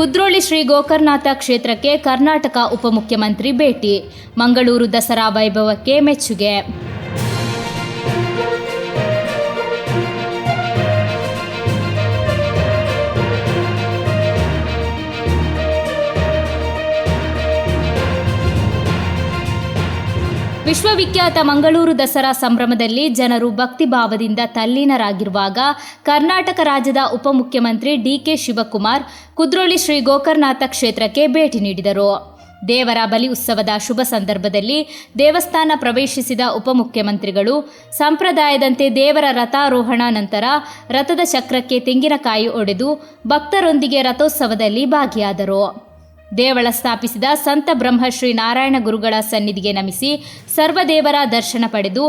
ಕುದ್ರೋಳಿ ಶ್ರೀ ಗೋಕರ್ನಾಥ ಕ್ಷೇತ್ರಕ್ಕೆ ಕರ್ನಾಟಕ ಉಪಮುಖ್ಯಮಂತ್ರಿ ಭೇಟಿ. ಮಂಗಳೂರು ದಸರಾ ವೈಭವಕ್ಕೆ ಮೆಚ್ಚುಗೆ. ವಿಶ್ವವಿಖ್ಯಾತ ಮಂಗಳೂರು ದಸರಾ ಸಂಭ್ರಮದಲ್ಲಿ ಜನರು ಭಕ್ತಿಭಾವದಿಂದ ತಲ್ಲೀನರಾಗಿರುವಾಗ ಕರ್ನಾಟಕ ರಾಜ್ಯದ ಉಪಮುಖ್ಯಮಂತ್ರಿ ಡಿಕೆ ಶಿವಕುಮಾರ್ ಕುದ್ರೋಳಿ ಶ್ರೀ ಗೋಕರ್ನಾಥ ಕ್ಷೇತ್ರಕ್ಕೆ ಭೇಟಿ ನೀಡಿದರು. ದೇವರ ಬಲಿ ಉತ್ಸವದ ಶುಭ ಸಂದರ್ಭದಲ್ಲಿ ದೇವಸ್ಥಾನ ಪ್ರವೇಶಿಸಿದ ಉಪಮುಖ್ಯಮಂತ್ರಿಗಳು, ಸಂಪ್ರದಾಯದಂತೆ ದೇವರ ರಥಾರೋಹಣ ನಂತರ ರಥದ ಚಕ್ರಕ್ಕೆ ತೆಂಗಿನಕಾಯಿ ಒಡೆದು ಭಕ್ತರೊಂದಿಗೆ ರಥೋತ್ಸವದಲ್ಲಿ ಭಾಗಿಯಾದರು. ದೇವಳ ಸ್ಥಾಪಿಸಿದ ಸಂತ ಬ್ರಹ್ಮಶ್ರೀ ನಾರಾಯಣ ಗುರುಗಳ ಸನ್ನಿಧಿಗೆ ನಮಿಸಿ ಸರ್ವದೇವರ ದರ್ಶನ ಪಡೆದು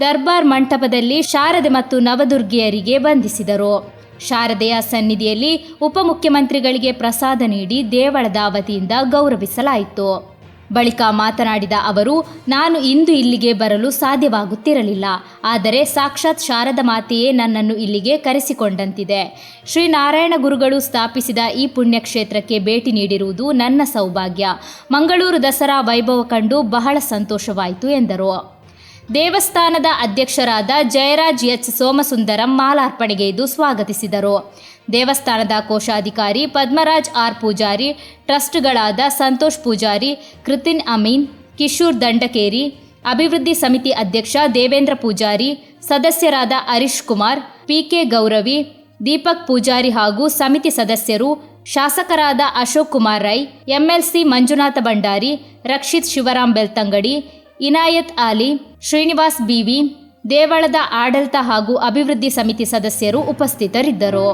ದರ್ಬಾರ್ ಮಂಟಪದಲ್ಲಿ ಶಾರದೆ ಮತ್ತು ನವದುರ್ಗಿಯರಿಗೆ ಬಂಧಿಸಿದರು ಶಾರದೆಯ ಸನ್ನಿಧಿಯಲ್ಲಿ ಉಪಮುಖ್ಯಮಂತ್ರಿಗಳಿಗೆ ಪ್ರಸಾದ ನೀಡಿ ದೇವಳದ ವತಿಯಿಂದ ಗೌರವಿಸಲಾಯಿತು. ಬಳಿಕ ಮಾತನಾಡಿದ ಅವರು, ನಾನು ಇಂದು ಇಲ್ಲಿಗೆ ಬರಲು ಸಾಧ್ಯವಾಗುತ್ತಿರಲಿಲ್ಲ. ಆದರೆ ಸಾಕ್ಷಾತ್ ಶಾರದ ಮಾತೆಯೇ ನನ್ನನ್ನು ಇಲ್ಲಿಗೆ ಕರೆಸಿಕೊಂಡಂತಿದೆ. ಶ್ರೀ ನಾರಾಯಣ ಗುರುಗಳು ಸ್ಥಾಪಿಸಿದ ಈ ಪುಣ್ಯಕ್ಷೇತ್ರಕ್ಕೆ ಭೇಟಿ ನೀಡಿರುವುದು ನನ್ನ ಸೌಭಾಗ್ಯ. ಮಂಗಳೂರು ದಸರಾ ವೈಭವ ಕಂಡು ಬಹಳ ಸಂತೋಷವಾಯಿತು ಎಂದರು. ದೇವಸ್ಥಾನದ ಅಧ್ಯಕ್ಷರಾದ ಜಯರಾಜ್ ಎಚ್. ಸೋಮಸುಂದರಂ ಮಾಲಾರ್ಪಣೆಗೈದು ಸ್ವಾಗತಿಸಿದರು. ದೇವಸ್ಥಾನದ ಕೋಶಾಧಿಕಾರಿ ಪದ್ಮರಾಜ್ ಆರ್. ಪೂಜಾರಿ, ಟ್ರಸ್ಟ್ಗಳಾದ ಸಂತೋಷ್ ಪೂಜಾರಿ, ಕೃತಿನ್ ಅಮೀನ್, ಕಿಶೋರ್ ದಂಡಕೇರಿ, ಅಭಿವೃದ್ಧಿ ಸಮಿತಿ ಅಧ್ಯಕ್ಷ ದೇವೇಂದ್ರ ಪೂಜಾರಿ, ಸದಸ್ಯರಾದ ಹರೀಶ್ ಕುಮಾರ್, ಪಿಕೆ ಗೌರವಿ, ದೀಪಕ್ ಪೂಜಾರಿ ಹಾಗೂ ಸಮಿತಿ ಸದಸ್ಯರು, ಶಾಸಕರಾದ ಅಶೋಕ್ ಕುಮಾರ್ ರೈ, ಎಂಎಲ್ಸಿ ಮಂಜುನಾಥ ಭಂಡಾರಿ, ರಕ್ಷಿತ್ ಶಿವರಾಮ್ ಬೆಳ್ತಂಗಡಿ ಇನಾಯತ್ ಆಲಿ ಶ್ರೀನಿವಾಸ್ ಬಿವಿ ದೇವಳದ ಆಡಳಿತ ಹಾಗೂ ಅಭಿವೃದ್ಧಿ ಸಮಿತಿ ಸದಸ್ಯರು ಉಪಸ್ಥಿತರಿದ್ದರು.